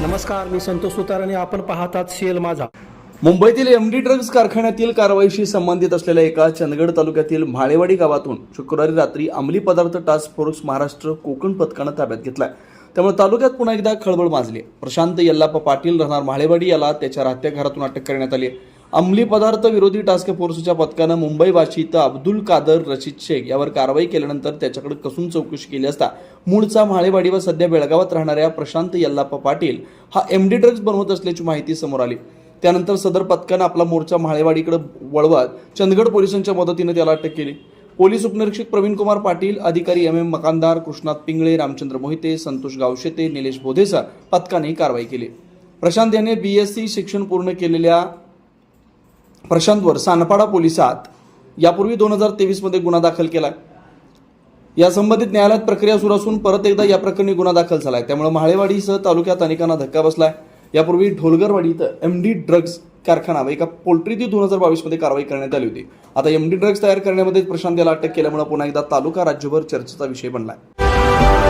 नमस्कार मी संतोष सुतार आणि आपण पाहतात शेल माझा. मुंबईतील एमडी ड्रग्ज कारखान्यातील कारवाईशी संबंधित असलेल्या एका चंदगड तालुक्यातील म्हाळेवाडी गावातून शुक्रवारी रात्री अंमली पदार्थ टास्क फोर्स महाराष्ट्र कोकण पथकानं ताब्यात घेतलाय. त्यामुळे तालुक्यात पुन्हा एकदा खळबळ माजली प्रशांत यल्लाप्पा पाटील राहणार म्हाळेवाडी याला त्याच्या राहत्या घरातून अटक करण्यात आली आहे. अंमली पदार्थ विरोधी टास्क फोर्सच्या पथकानं मुंबई इथं अब्दुल कादर रशीद शेख यावर कारवाई केल्यानंतर त्याच्याकडे कसून चौकशी केली असता मूळचा म्हाळेवाडी व सध्या बेळगावात राहणाऱ्या प्रशांत यल्लाप्पा पाटील हा एमडी ड्रग्ज बनवत असल्याची माहिती समोर आली. त्यानंतर सदर पथकानं आपला मोर्चा म्हाळेवाडीकडे वळवत चंदगड पोलिसांच्या मदतीनं त्याला अटक केली. पोलीस उपनिरीक्षक प्रवीण कुमार पाटील अधिकारी एम एम मकानदार कृष्णात पिंगळे रामचंद्र मोहिते संतोष गावशेते निलेश बोधेसर पथकाने कारवाई केली. प्रशांत याने बीएससी शिक्षण पूर्ण केलेल्या प्रशांतवर सानपाडा पोलिसात यापूर्वी दोन हजार तेवीसमध्ये गुन्हा दाखल केला या संबंधित न्यायालयात प्रक्रिया सुरू असून परत एकदा या प्रकरणी गुन्हा दाखल झाला आहे त्यामुळे म्हाळेवाडीसह तालुक्यात अनेकांना धक्का बसला आहे यापूर्वी ढोलगरवाडी इथं एमडी ड्रग्ज कारखाना व एका पोल्ट्री दोन हजार बावीसमध्ये कारवाई करण्यात आली होती. आता एम डी ड्रग्ज तयार करण्यामध्ये प्रशांत याला अटक केल्यामुळे पुन्हा एकदा तालुका राज्यभर चर्चेचा विषय बनला आहे